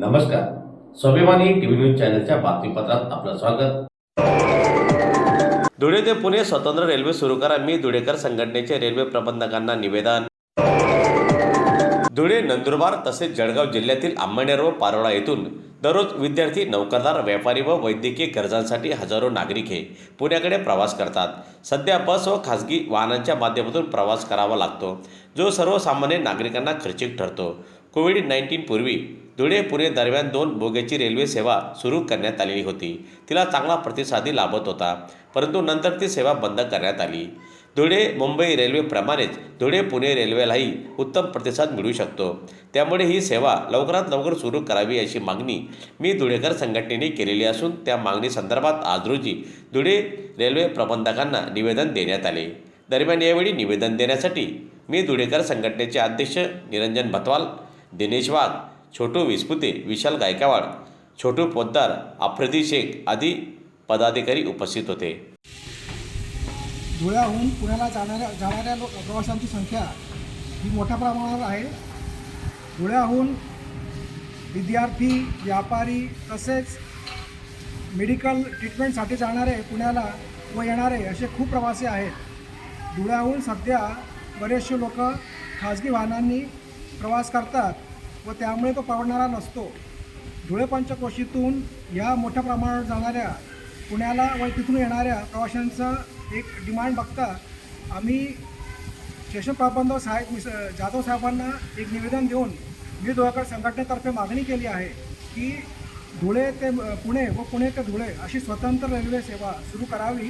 नमस्कार. स्वाभिमानी TV news चॅनलच्या बातमीपत्रात आपलं स्वागत. धुळे ते पुणे स्वतंत्र रेल्वे सुरू करा. मी धुळेकर संघटनेचे रेल्वे प्रबंधकांना निवेदन. धुळे नंदुरबार तसेच जळगाव जिल्ह्यातील आंबणेर व पारोळा येथून दररोज विद्यार्थी नौकरदार व्यापारी व वैद्यकीय गरजांसाठी हजारो नागरिक हे पुण्याकडे प्रवास करतात. सध्या बस व खासगी वाहनांच्या माध्यमातून प्रवास करावा लागतो जो सर्वसामान्य नागरिकांना खर्चिक ठरतो. कोविड नाईन्टीनपूर्वी धुळे पुणे दरम्यान दोन बोग्याची रेल्वे सेवा सुरू करण्यात आलेली होती. तिला चांगला प्रतिसादही लाभत होता परंतु नंतर ती सेवा बंद करण्यात आली. धुळे मुंबई रेल्वेप्रमाणेच धुळे पुणे रेल्वेलाही उत्तम प्रतिसाद मिळू शकतो. त्यामुळे ही सेवा लवकरात लवकर सुरू करावी अशी मागणी मी धुळेकर संघटनेने केलेली असून त्या मागणीसंदर्भात आज रोजी धुळे रेल्वे प्रबंधकांना निवेदन देण्यात आले. दरम्यान यावेळी निवेदन देण्यासाठी मी धुळेकर संघटनेचे अध्यक्ष निरंजन भतवाल दिनेश वाघ छोटू विस्पुते विशाल गायकवाड छोटू पोद्दार आफ्रिदी शेख आदी पदाधिकारी उपस्थित होते. धुळ्याहून पुण्याला जाणाऱ्या जाणाऱ्या प्रवाशांची संख्या ही मोठ्या प्रमाणावर आहे. धुळ्याहून विद्यार्थी व्यापारी तसेच मेडिकल ट्रीटमेंटसाठी जाणारे पुण्याला व येणारे असे खूप प्रवासी आहेत. धुळ्याहून सध्या बरेचसे लोक खाजगी वाहनांनी प्रवास करतात. व त्यामुळे तो परवडणारा नसतो. धुळे पंचकोशीतून ह्या मोठ्या प्रमाणावर जाणाऱ्या पुण्याला व तिथून येणाऱ्या प्रवाशांचं एक डिमांड बघता आम्ही स्टेशन प्रबंध साहेब मिस जाधव साहेबांना एक निवेदन देऊन मी धुळेकर संघटनेतर्फे मागणी केली आहे की धुळे ते पुणे व पुणे ते धुळे अशी स्वतंत्र रेल्वे सेवा सुरू करावी.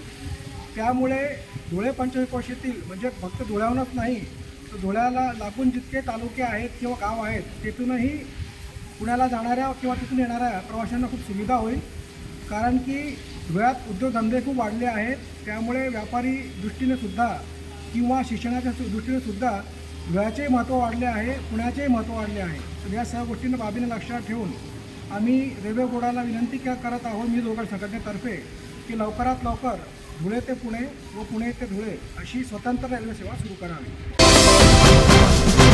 त्यामुळे धुळे पंचकोशीतील म्हणजे फक्त धुळ्याहूनच नाही धुळ्याला लागून जितके तालुके आहेत किंवा गाव आहेत तिथूनही पुण्याला जाणाऱ्या किंवा तिथून येणाऱ्या प्रवाशांना खूप सुविधा होईल. कारण की धुळ्यात उद्योगधंदे खूप वाढले आहेत. त्यामुळे व्यापारी दृष्टीने सुद्धा किंवा शिक्षणाच्या दृष्टीनेसुद्धा दृष्टीने सुद्धा धुळ्याचेही महत्त्व वाढले आहे पुण्याचेही महत्त्व वाढले आहे. तर या सर्व गोष्टींना बाबीने लक्षात ठेवून आम्ही रेल्वे बोर्डाला विनंती क- करत आहोत मी दोघं संघटनेतर्फे की लवकरात लवकर धुळे ते पुणे व पुणे ते धुळे अशी स्वतंत्र रेल्वे सेवा सुरू करावी.